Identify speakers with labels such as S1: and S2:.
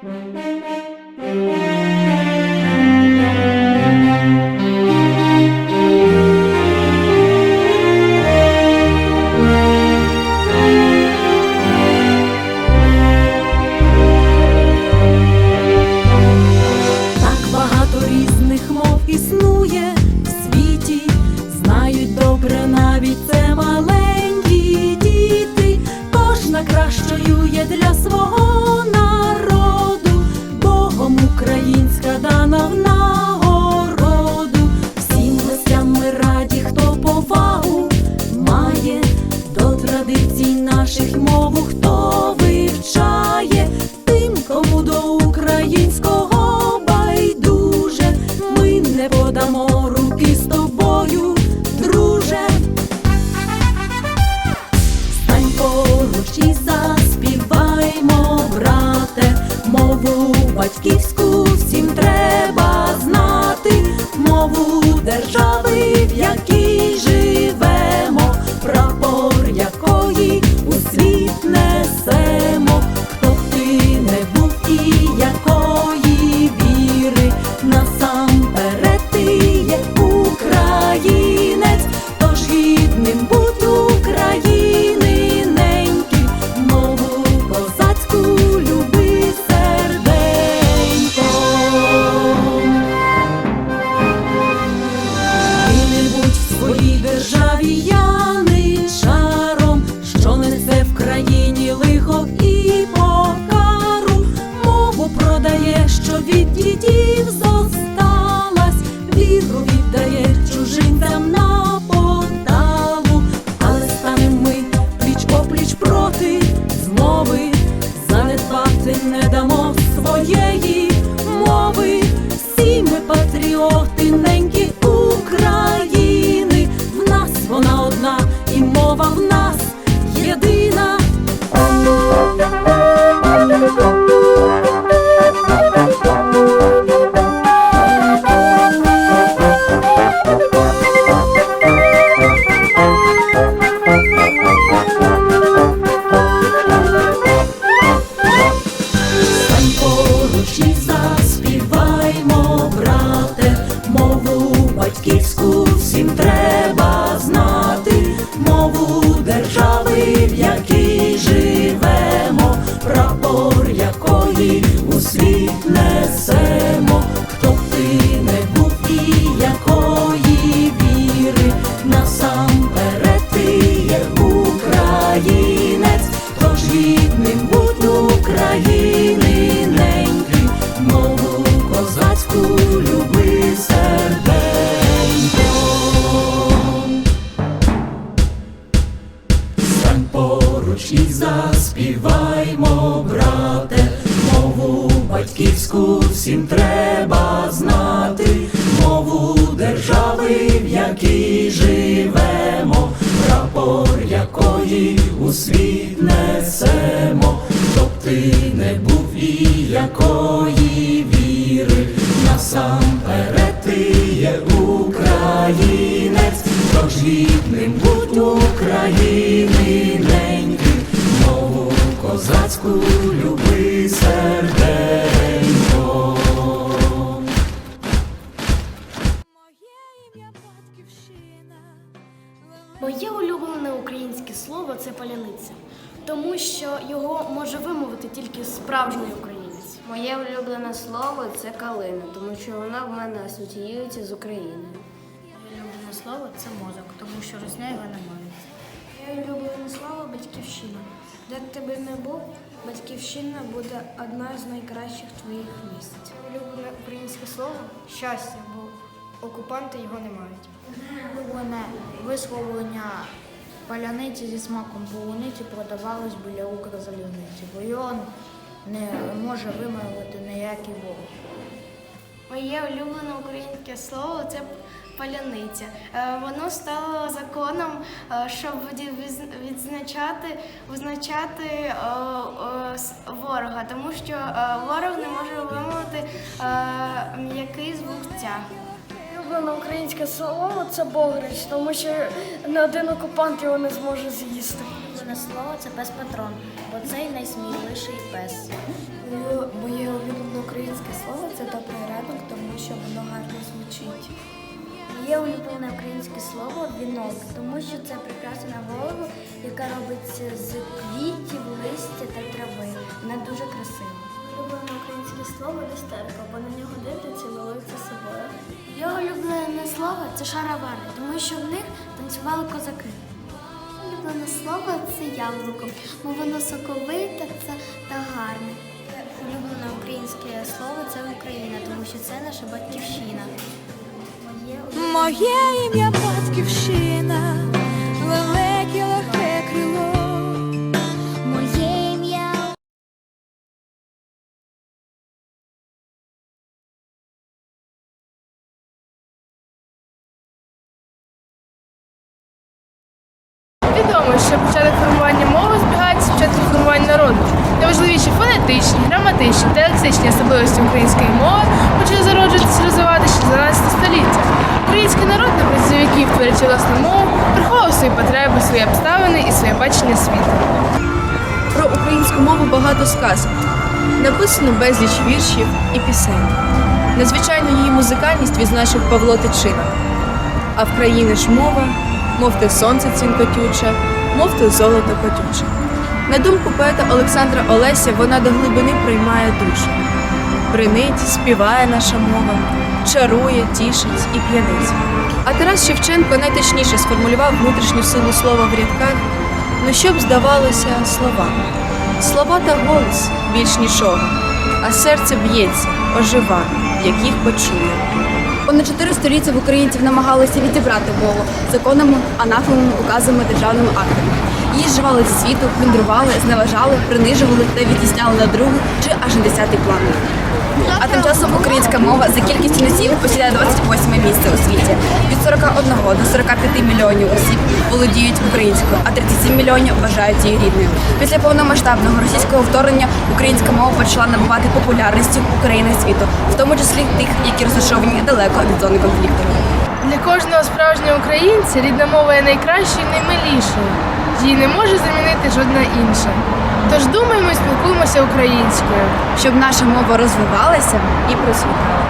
S1: Música поруч і заспіваймо, брате, мову батьківську всім треба батьківську всім треба якій живемо, прапор якої у світ несемо, хто ти не був і якої віри, насамперед ти є українець, тож гідним будь України неньки, мову козацьку люби серденько.
S2: Це паляниця, тому що його може вимовити тільки справжній українець.
S3: Моє улюблене слово це калина, тому що вона в мене асоціюється з Україною.
S2: Моє улюблене слово це мозок, тому що росня його немає.
S4: Моє улюблене слово батьківщина. Де б тебе не був, батьківщина буде одна з найкращих твоїх місць. Улюблене українське слово щастя, бо окупанти його не мають.
S5: Улюблене висловлення паляниці зі смаком полуниці продавалось біля Укрзалізниці, бо його не може вимовити ніякий ворог.
S4: Моє улюблене українське слово це паляниця. Е, Воно стало законом, е, щоб відзначати, визначати е, ворога, тому що ворог не може вимовити м'який звук ця
S2: улюблене українське слово це богрич, тому що не один окупант його не зможе з'їсти.
S5: Улюблене слово це пес патрон, бо цей найсміливіший пес.
S2: Моє улюблене українське слово це добрий ранок, тому
S4: що воно гарно звучить.
S2: Моє улюблене українське слово вінок, тому що це прикраса голова, яка робиться з квітів. Це шаровари, тому що в них танцювали козаки. Улюблене слово це яблуко, бо воно соковите це та гарне. Улюблене українське слово це Україна, тому що це наша батьківщина. Моє
S6: Моє ім'я батьківщина,
S7: Що початок формування мови збігається з формування народу. Найважливіші фонетичні, граматичні та особливості української мови почали зароджуватися і розвиватися ще 12 століття. Український народ на протязі віків творячи власну мову, приховував свої потреби, свої обставини і своє бачення світу.
S8: Про українську мову багато сказано. Написано безліч віршів і пісень. Незвичайну її музикальність відзначив Павло Тичина. А в країни ж мова, мов те сонце цінкотюче, мов те золото котюче. На думку поета Олександра Олеся, вона до глибини приймає душу. Бринить, співає наша мова, чарує, тішить і п'янить. А Тарас Шевченко найточніше сформулював внутрішню силу слова в рядках, ну щоб здавалося словами. Слова та голос більш нічого, а серце б'ється, ожива, як їх почує.
S9: Понад чотири століття в українців намагалися відібрати мову законами, анафемами, указами, державними актами. Її зживали зі світу, плюндрували, зневажали, принижували та відтісняли на другий чи аж на десятий план. А тим часом українська мова за кількістю носіїв посідає 28 місце у світі. Від 41 до 45 мільйонів осіб володіють українською, а 37 мільйонів вважають її рідною. Після повномасштабного російського вторгнення українська мова почала набувати популярності в країнах світу, в тому числі тих, які розташовані далеко від зони конфлікту.
S7: Для кожного справжнього українця рідна мова є найкращою і наймилішою. Її не може замінити жодна інша. Тож думаємо і спілкуємося українською.
S9: щоб наша мова розвивалася і процвітала.